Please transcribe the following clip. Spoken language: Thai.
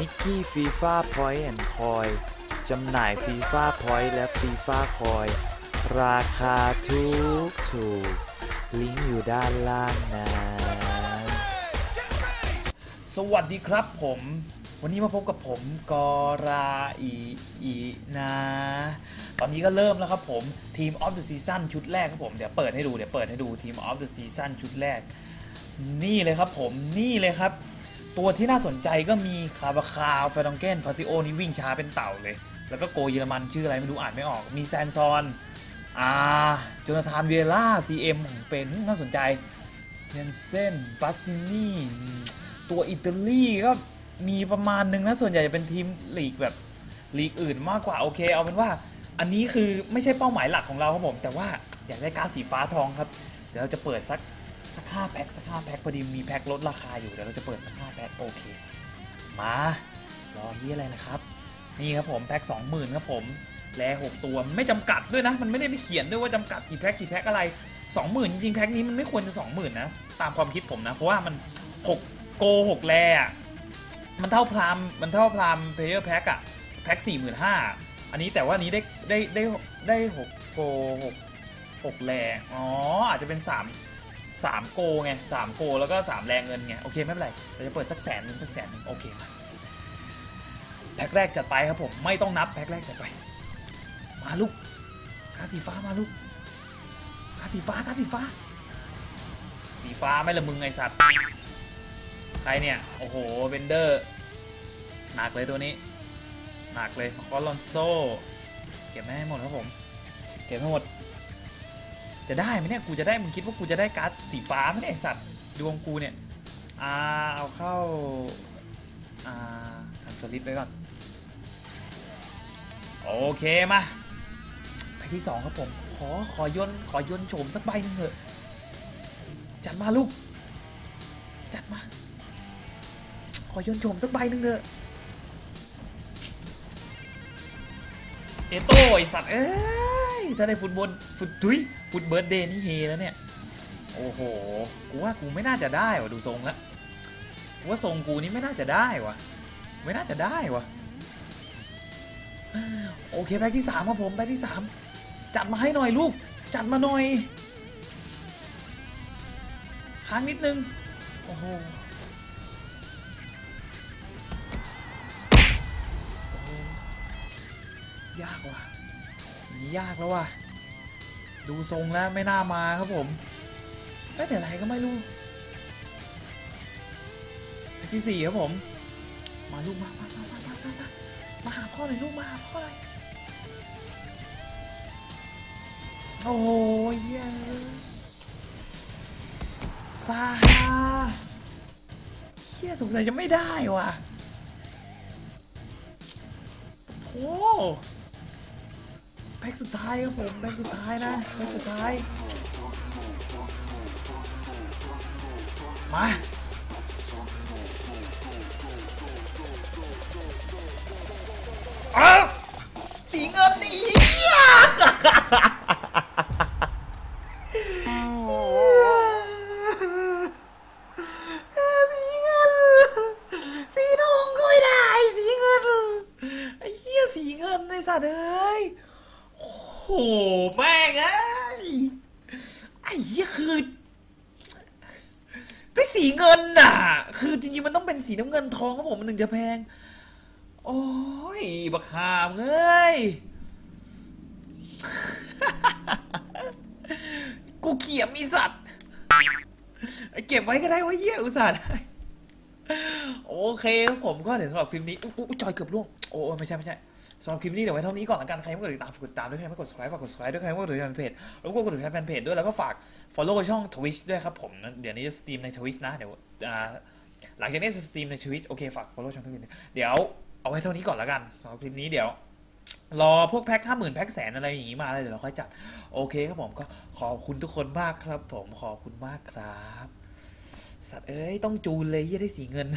นิกกี้ฟีฟ่าพอยต์แอนด์คอยจำหน่ายฟีฟ่าพอยต์และฟีฟ่าคอยราคาถูกถูกลิงก์อยู่ด้านล่างนะ สวัสดีครับผม วันนี้มาพบกับผมกอราอีอีนะ ตอนนี้ก็เริ่มแล้วครับผมทีมออฟเดอะซีซั่นชุดแรกครับผม เดี๋ยวเปิดให้ดู เดี๋ยวเปิดให้ดูทีมออฟเดอะซีซั่นชุดแรก นี่เลยครับผม นี่เลยครับ ตัวที่น่าสนใจก็มีคาบาคาวฟดองเกนฟาติโอนี่วิ่งช้าเป็นเต่าเลย แล้วก็โกเยอรมันชื่ออะไรไม่รู้อ่านไม่ออก มีแซนซอนอ่าโจนาธานเวล่าซีเอ็มเป็นน่าสนใจเยนเซนบัสซินี่ตัวอิตาลีก็มีประมาณหนึงนะ ส่วนใหญ่จะเป็นทีมลีกแบบลีกอื่นมากกว่าโอเค เอาเป็นว่าอันนี้คือไม่ใช่เป้าหมายหลักของเราครับผม แต่ว่าอยากได้การ์ดสีฟ้าทองครับ เดี๋ยวเราจะเปิดสัก สักห้าแพ็คสักห้าแพ็คพอดีมีแพ็คลดราคาอยู่เดี๋ยวเราจะเปิดสักห้าแพ็คโอเค มารอเฮียอะไรนะครับ นี่ครับผมแพ็คสองหมื่นครับผมแลหกตัวไม่จำกัดด้วยนะ มันไม่ได้ไปเขียนด้วยว่าจำกัดกี่แพ็คกี่แพ็คอะไรสองหมื่นจริงๆแพ็คนี้มันไม่ควรจะสองหมื่นนะตามความคิดผมนะ เพราะว่ามันหกโกหกแลอะมันเท่าพรามมันเท่าพรามเพลเยอร์แพ็คอะแพ็คสี่หมื่นห้าอันนี้แต่ว่านี้ได้ได้ได้ได้หกโกหกหกแลอ๋ออาจจะเป็นสาม สามโกไงสามโกแล้วก็สามแรงเงินไงโอเคไม่เป็นไรเราจะเปิดสักแสนหนึงสักแสนหนึงโอเคมาแพ็คแรกจัดไปครับผมไม่ต้องนับแพ็คแรกจัดไป มาลูกกาสีฟ้ามาลูกกาสีฟ้ากาสีฟ้า สีฟ้าไม่ละมึงไอสัตว์ใครเนี่ยโอ้โหเบนเดอร์หนักเลยตัวนี้หนักเลยคอลอนโซเก็บไม่ให้หมดครับผม เก็บไม่หมด จะได้ไหมเนี่ยกูจะได้มึงคิดว่ากูจะได้การ์ดสีฟ้าไหมเนี่ยสัตว์ดวงกูเนี่ยอ่าเอาเข้าอ่าทำสลิปไว้ก่อนโอเคมาไปที่สองครับผมขอขอยนขอยนโฉมสักใบหนึงเถอะจัดมาลูกจัดมาขอยนโฉมสักใบหนึงเถอะเอโต้ไอสัตว์เอ้ ถ้าได้ฟุตบอลฟุตทุยฟุตเบิร์ดเดย์นี่เฮแล้วเนี่ย โอ้โห กูว่ากูไม่น่าจะได้ว่ะดูทรงละกูว่าทรงกูนี่ไม่น่าจะได้ว่ะ ไม่น่าจะได้ว่ะ โอเคแพ็กที่สามครับผมแพ็กที่สามจัดมาให้หน่อยลูก จัดมาหน่อย ค้างนิดนึง โอ้โหยากว่ะ ยากแล้วว่ะ ดูทรงแล้วไม่น่ามาครับผมเอ้ยแต่อะไรก็ไม่รู้ที่สี่ครับผม มาลูกมามามามามามามามาหาพ่อหน่อยลูกมาหาพ่อหน่อยโอ้ยซาฮาเฮียสงสัยจะไม่ได้ว่ะโอ้ พ็กสุดท้ายครับผมแพ็กสุดท้ายนะแพ็กสุดท้าย มา หแม่งเอ้ยไอ้เหี้ยคือได้สีเงินน่ะ คือจริงๆมันต้องเป็นสีน้ำเงินทองครับผมมันถึงจะแพง โอ้ยบักขามเอ้ยกูเขียมอีสัตว์เก็บไว้ก็ได้ว่าเยี่ยอุตส่าห์ได้ โอเคครับผมก็เดี๋ยวสำหรับคลิปนี้อุ๊ยอุ๊ยจอยเกือบล่วง โอ้ยไม่ใช่ไม่ใช่สำหรับคลิปนี้เดี๋ยวไว้เท่านี้ก่อนละกันใครไม่กดติดตามฝากกดติดตามด้วยใครไม่กด subscribe ฝากกด subscribe ด้วยใครไม่กดติดตามเพจแล้วก็กดติดตามแฟนเพจด้วยแล้วก็ฝาก follow ช่อง Twitch ด้วยครับผมเดี๋ยวนี้จะสตรีมใน Twitch นะเดี๋ยวหลังจากนี้จะสตรีมใน Twitch โอเคฝาก follow ช่อง Twitch เดี๋ยวเอาไว้เท่านี้ก่อนละกันสำหรับคลิปนี้เดี๋ยวรอพวกแพ็คห้าหมื่นแพ็คแสนอะไรอย่างงี้มาแล้วเดี๋ยวเราค่อยจัด โอเคครับผมก็ขอบคุณทุกคนมากครับผมขอบคุณมากครับ สัตว์เอ้ยต้องจูนเลยยี่ได้สีเงิน